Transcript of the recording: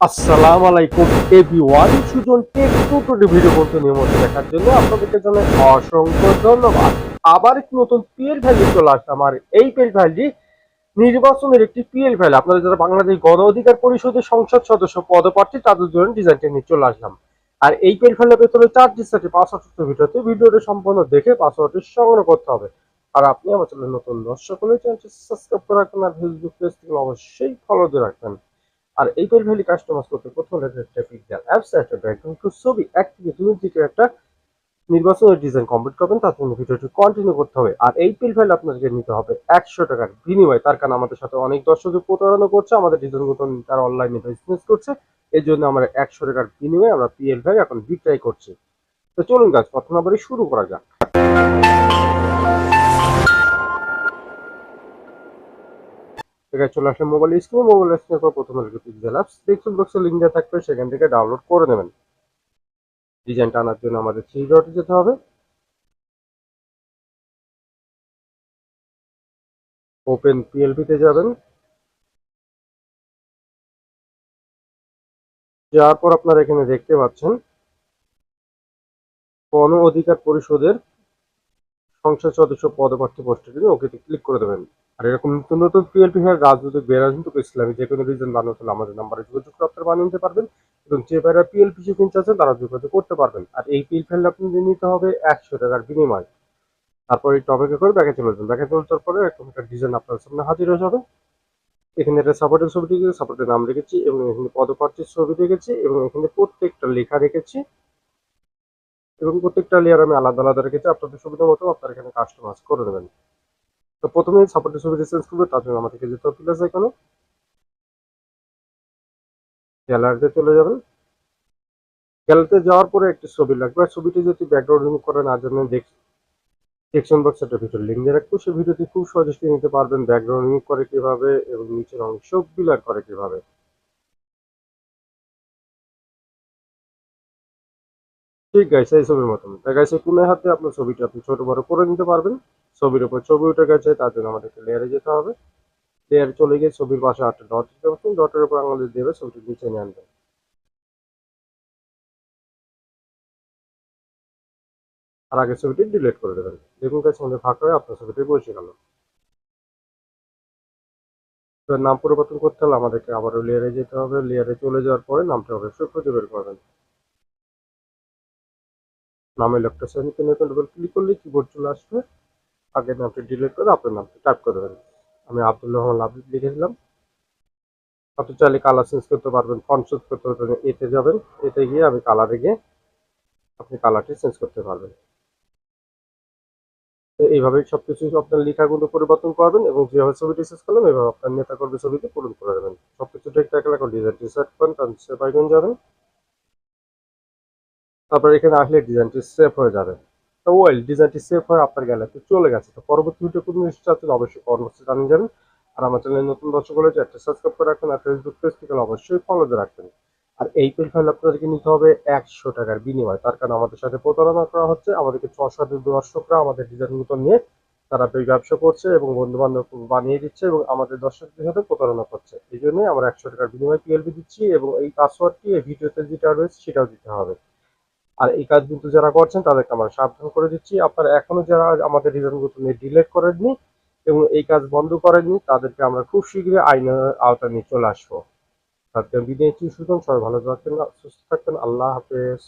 আসসালামু আলাইকুম everyone Sujon tech tutorial video বলতে নিয়মিত দেখার জন্য আপনাদেরকে জানাই অসংখ্য ধন্যবাদ। আবার একটি নতুন পিএল ভ্যালি চলে আসলাম, আর এই পিএল ভ্যালি নির্বাচনের একটি পিএল ভ্যালি আপনারা যারা বাংলাদেশ গণ অধিকার পরিষদের সংসদ সদস্য, পদপ্রার্থী, তাদের জন্য ডিজাইনটা নিয়ে চলে আসলাম। আর এই পিএল ভ্যালির ভেতরে চার ডিসেটে পাসওয়ার্ড ভিডিওতে ভিডিওটা সম্পূর্ণ দেখে পাসওয়ার্ডটি সংগ্রহ করতে হবে। আর আপনি আমার চ্যানেল নতুন দর্শক হলে চ্যানেলটি সাবস্ক্রাইব করে রাখবেন, আর ফেসবুক পেজ থেকে অবশ্যই ফলো দিয়ে রাখবেন। আর এই পেল ভ্যালি কাস্টমাইজ করতে, প্রথম একটা পিক্সেল অ্যাপস একটা ছবি এক থেকে দুই দিকে একটা নির্বাচনের ডিজাইন কমপ্লিট করবেন, তার জন্য ভিডিওটি কন্টিনিউ করতে হবে। আর এই পিল ফাইল আপনাদেরকে নিতে হবে একশো টাকার বিনিময়ে। তার কারণ আমাদের সাথে অনেক দর্শকের প্রতারণা করছে, আমাদের ডিজাইনগুলো তারা অনলাইনে বিজনেস করছে এই জন্য আমরা একশো টাকার বিনিময়ে আমরা পিএল ফাইল এখন বিক্রয় করছি। তো চলুন গাছ প্রথম আবারই শুরু করা যাক। এখানে চলে আসলে মোবাইল স্ক্রিন মোবাইল স্ক্রিনের পর প্রথমে লিখে পিক্সেল লিঙ্ক দেওয়া থাকবে সেখান থেকে ডাউনলোড করে নেবেন। ডিজাইনটা আনার জন্য আমাদের থ্রি ডটে যেতে হবে। ওপেন পিএলপিতে যাবেন। যাওয়ার পর আপনারা এখানে দেখতে পাচ্ছেন গণ অধিকার পরিষদের সংসদ সদস্য পদপ্রার্থী পোস্টে ওকেতে ক্লিক করে দেবেন। আর এরকম নতুন নতুন পিএলপি হয়ে রাজনৈতিক বেরাজনৈতিক ইসলামী যে কোনো রিজন বানাতে হলে আমাদের নাম্বারে যোগাযোগ করে বানিয়ে নিতে পারবেন এবং যে ভাইরা পিএলপি শিপিং চাচ্ছেন তারা যোগাযোগ করতে পারবেন। আর এই পিএল ফাইল আপনি নিতে হবে একশো টাকার বিনিময়। তারপর এই টপিকে করে ব্যাকে চলে যাবেন ব্যাকে চলে যাওয়ার পরে এরকম একটা ডিজাইন আপনার সামনে হাজির হয়ে যাবে। এখানে একটা সাপোর্টের ছবি রেখেছি সাপোর্টের নাম রেখেছি এবং এখানে পদপ্রার্থীর ছবি রেখেছি এবং এখানে প্রত্যেকটা লেখা রেখেছি। এবং প্রত্যেকটা লেয়ার আমি আলাদা আলাদা রেখেছি। আপনাদের সুবিধা মতো আপনারা এখানে কাস্টমাইজ করে নেবেন। তো প্রথমে সাপোর্টের ছবি চেঞ্জ করবে তার জন্য আমাদেরকে যেতে হবে এখানে গ্যালারিতে চলে যাবেন। গ্যালারিতে যাওয়ার পরে একটি ছবি লাগবে। আর ছবিটি যদি ব্যাকগ্রাউন্ড রিমুভ করে না জানেন সেকশন বক্স একটা ভিডিও লিঙ্ক দিয়ে রাখব। সেই ভিডিওটি খুব সহজে নিতে পারবেন ব্যাকগ্রাউন্ড রিমুভ করে কীভাবে এবং নিচের অংশ বিলার করে কীভাবে। ঠিক গাইছে এই ছবির মতন তাই গাইছে কোন হাতে আপনার ছবিটা আপনি ছোট বড় করে নিতে পারবেন, ছবির উপর ছবি উঠে গেছে, তার জন্য আমাদেরকে লেয়ারে যেতে হবে। লেয়ারে চলে গিয়ে ছবির পাশে একটা ডট দিতে পারছেন ডটের উপর আঙুল দেবে, ছবিটি নিচে নিয়ে আনবেন। আর আগে ছবিটি ডিলিট করে দেবেন। দেখুন কাছে আমাদের ফাঁকা হয়ে আপনার ছবিটি বসে গেল। নাম পরিবর্তন করতে হলে আমাদেরকে আবারও লেয়ারে যেতে হবে। লেয়ারে চলে যাওয়ার পরে নামটা অবশ্যই খুঁজে বের করবেন। নামে ইলেকট্রোসাইনিকে নতুন ডবল ক্লিক করলে কিবোর্ড চলে আসবে। আগের নামটি ডিলিট করে আপনার নামটি টাইপ করে দেবেন। আমি আব্দুল রহমান আবিদ লিখে দিলাম। আপনি চাইলে কালার চেঞ্জ করতে পারবেন ফন্ট চেঞ্জ করতে পারবেন, এতে যাবেন, এতে গিয়ে আমি কালারে গিয়ে আপনি কালারটি চেঞ্জ করতে পারবেন। তো এইভাবেই সব কিছু আপনার লেখাগুলো পরিবর্তন করবেন এবং যেভাবে ছবিটি শেষ করলাম এইভাবে আপনার নেতা কর্মী ছবিটি পূরণ করে দেবেন। সব কিছু ঠিকঠাক এখন ডিজাইনটি সেট করেন তারপর সেভ আইকন যাবেন। তারপর এখানে আসলে ডিজাইনটি সেভ হয়ে যাবে। তো ওয়েল ডিজাইনটি সেভ হয়ে আপনার গ্যালারিতে চলে গেছে। তো পরবর্তী ভিডিও কোনো নিশ্চিত আছে অবশ্যই জানিয়ে যাবেন। আর আমার চ্যানেলে নতুন দর্শক হলে চ্যানেলটি সাবস্ক্রাইব করে রাখবেন আর ফেসবুক পেজ থেকে অবশ্যই ফলো দিয়ে রাখবেন। আর এই পেল ফাইল আপনাদেরকে নিতে হবে একশো টাকার বিনিময়। তার কারণ আমাদের সাথে প্রতারণা করা হচ্ছে। আমাদেরকে ছশো দর্শকরা আমাদের ডিজাইনগুলো নিয়ে তারা ব্যবসা করছে এবং বন্ধু বান্ধব বানিয়ে দিচ্ছে এবং আমাদের দর্শকদের সাথে প্রতারণা করছে। এই জন্যই আমরা একশো টাকার বিনিময় পিএলবি দিচ্ছি এবং এই পাসওয়ার্ডটি এই ভিডিওতে যেটা রয়েছে সেটাও দিতে হবে। আর এই কাজ কিন্তু যারা করছেন, তাদেরকে আমরা সাবধান করে দিচ্ছি। আপনারা এখনও যারা আমাদের রিটার্নগুলো নিয়ে ডিলেট করেননি এবং এই কাজ বন্ধ করেননি, তাদেরকে আমরা খুব শীঘ্রই আইনের আওতা নিয়ে চলে আসব। তাদেরকে বিদায় সুতরাং সবাই ভালো থাকবেন, সুস্থ থাকবেন, আল্লাহ হাফেজ।